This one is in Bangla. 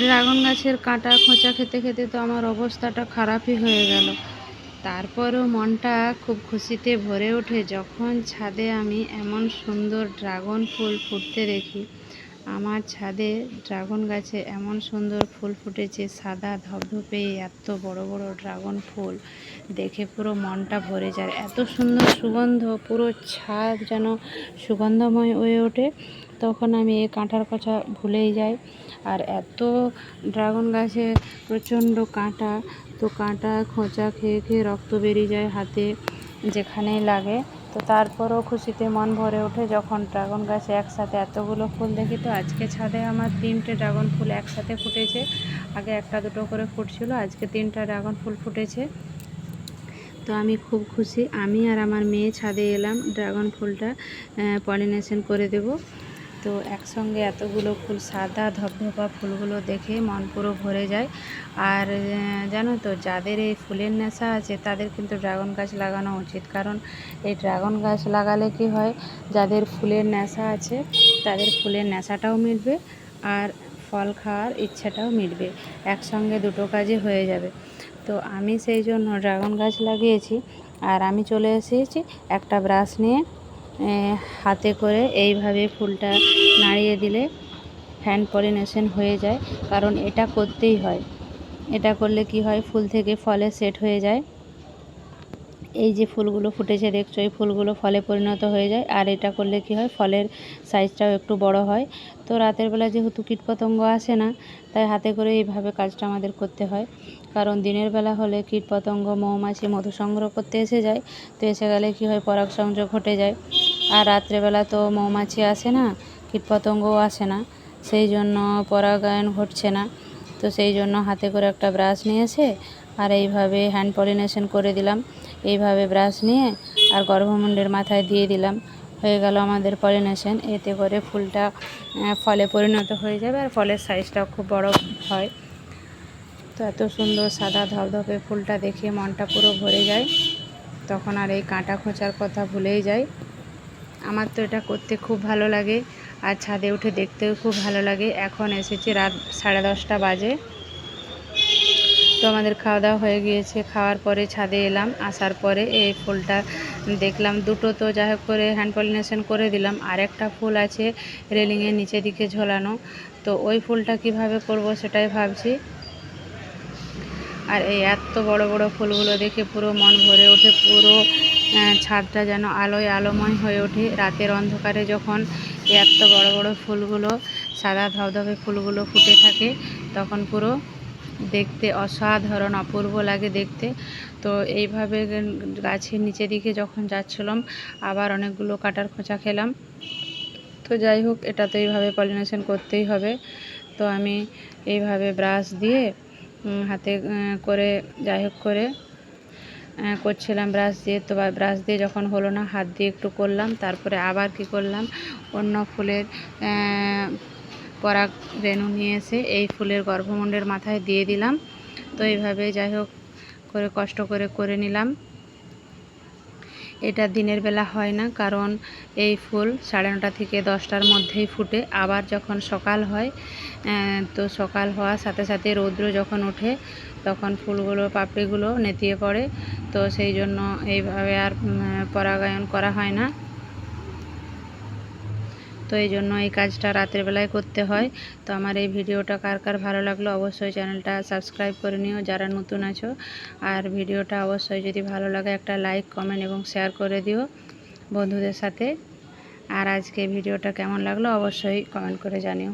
ড্রাগন গাছের কাঁটা খোঁচা খেতে খেতে তো আমার অবস্থাটা খারাপই হয়ে গেল। তারপরেও মনটা খুব খুশিতে ভরে ওঠে যখন ছাদে আমি এমন সুন্দর ড্রাগন ফুল ফুটতে দেখি। আমার ছাদে ড্রাগন গাছে এমন সুন্দর ফুল ফুটেছে, সাদা ধপধপে এত বড় বড় ড্রাগন ফুল। দেখে পুরো মনটা ভরে যায়। এত সুন্দর সুগন্ধ, পুরো ছাদ যেন সুগন্ধময় হয়ে ওঠে। তখন আমি এই কাঁটার কথা ভুলেই যাই। আর এত ড্রাগন গাছে প্রচণ্ড কাঁটা, তো কাঁটা খোঁচা খেয়ে খেয়ে রক্ত বেরিয়ে যায় হাতে যেখানেই লাগে। তো তারপরও খুশিতে মন ভরে ওঠে যখন ড্রাগন গাছে একসাথে এতগুলো ফুল দেখি। তো আজকে ছাদে আমার তিনটে ড্রাগন ফুল একসাথে ফুটেছে। আগে একটা দুটো করে ফুটছিল, আজকে তিনটা ড্রাগন ফুল ফুটেছে। তো আমি খুব খুশি। আমি আর আমার মেয়ে ছাদে এলাম, ড্রাগন ফুলটা পলিনেশন করে দেব। তো একসঙ্গে এতগুলো ফুল, সাদা ধপধপা ফুলগুলো দেখে মন পুরো ভরে যায়। আর জানো তো, যাদের এই ফুলের নেশা আছে, তাদের কিন্তু ড্রাগন গাছ লাগানো উচিত। কারণ এই ড্রাগন গাছ লাগালে কি হয়, যাদের ফুলের নেশা আছে, তাদের ফুলের নেশাটাও মিটবে আর ফল খাওয়ার ইচ্ছাটাও মিটবে। একসঙ্গে দুটো কাজই হয়ে যাবে। তো আমি সেই জন্য ড্রাগন গাছ লাগিয়েছি। আর আমি চলে এসেছি একটা ব্রাশ নিয়ে। হাতে করে এইভাবে ফুলটা নাড়িয়ে দিলে হ্যান্ড পলিনেশন হয়ে যায়, কারণ এটা করতেই হয়। এটা করলে কি হয়, ফুল থেকে ফলে সেট হয়ে যায়। এই যে ফুলগুলো ফুটেছে, দেখছ, এই ফুলগুলো ফলে পরিণত হয়ে যায়। আর এটা করলে কি হয়, ফলের সাইজটাও একটু বড় হয়। তো রাতের বেলা যেহেতু কীটপতঙ্গ আসে না, তাই হাতে করে এইভাবে কাজটা আমাদের করতে হয়। কারণ দিনের বেলা হলে কীটপতঙ্গ, মৌমাছি, মধু সংগ্রহ করতে এসে যায়। তো এসে গেলে কি হয়, পরাগ সংযোগ ঘটে যায়। আর রাত্রেবেলা তো মৌমাছি আসে না, কীটপতঙ্গও আসে না, সেই জন্য পরাগায়ন ঘটছে না। তো সেই জন্য হাতে করে একটা ব্রাশ নিয়েছে আর এইভাবে হ্যান্ড পলিনেশন করে দিলাম। এইভাবে ব্রাশ নিয়ে আর গর্ভমুণ্ডের মাথায় দিয়ে দিলাম। হয়ে গেল আমাদের পলিনেশন। এতে করে ফুলটা ফলে পরিণত হয়ে যাবে আর ফলের সাইজটাও খুব বড় হয়। তো এত সুন্দর সাদা ধপধপে ফুলটা দেখে মনটা পুরো ভরে যায়। তখন আর এই কাঁটা খোঁচার কথা ভুলেই যায় আমার তো এটা করতে খুব ভালো লাগে আর ছাদে উঠে দেখতেও খুব ভালো লাগে। এখন এসেছি রাত সাড়ে দশটা বাজে। তো আমাদের খাওয়া দাওয়া হয়ে গিয়েছে। খাওয়ার পরে ছাদে এলাম। আসার পরে এই ফুলটা দেখলাম। দুটো তো যাই হোক করে হ্যান্ড পলিনেশন করে দিলাম। আর একটা ফুল আছে রেলিংয়ের নিচে দিকে ঝোলানো। তো ওই ফুলটা কীভাবে করব সেটাই ভাবছি। আর এই এত বড় বড় ফুলগুলো দেখে পুরো মন ভরে ওঠে। পুরো ছাদটা যেন আলোয় আলোময় হয়ে ওঠে। রাতের অন্ধকারে যখন এত বড় বড় ফুলগুলো, সাদা ধবধবে ফুলগুলো ফুটে থাকে, তখন পুরো দেখতে অসাধারণ, অপূর্ব লাগে দেখতে। তো এইভাবে গাছের নিচে দিকে যখন যাচ্ছিলাম, আবার অনেকগুলো কাটার খোঁচা খেলাম। তো যাই হোক, এটা তো এইভাবে পলিনেশন করতেই হবে। তো আমি এইভাবে ব্রাশ দিয়ে হাতে করে, যাই হোক করে করছিলাম ব্রাশ দিয়ে। তো ব্রাশ দিয়ে যখন হলো না, হাত দিয়ে একটু করলাম, তারপরে আবার কি করলাম, অন্য ফুলের পরাগ রেণু নিয়ে এসে এই ফুলের গর্ভমুণ্ডের মাথায় দিয়ে দিলাম। তো এইভাবে যাই হোক করে কষ্ট করে করে নিলাম। এটা দিনের বেলা হয় না, কারণ এই ফুল সাড়ে নটা থেকে দশটার মধ্যেই ফুটে। আবার যখন সকাল হয় তো সকাল হওয়ার সাথে সাথে রৌদ্র যখন ওঠে, তখন ফুলগুলো, পাপড়িগুলো নেতিয়ে পড়ে। তো সেই জন্য এইভাবে আর পরাগায়ন করা হয় না। তো এই জন্য এই কাজটা রাতের বেলায় করতে হয়। তো আমার এই ভিডিওটা কার কার ভালো লাগল অবশ্যই চ্যানেলটা সাবস্ক্রাইব করে নিও যারা নতুন আছো। আর ভিডিওটা অবশ্যই যদি ভালো লাগে একটা লাইক, কমেন্ট এবং শেয়ার করে দিও বন্ধুদের সাথে। আর আজকে ভিডিওটা কেমন লাগল অবশ্যই কমেন্ট করে জানিও।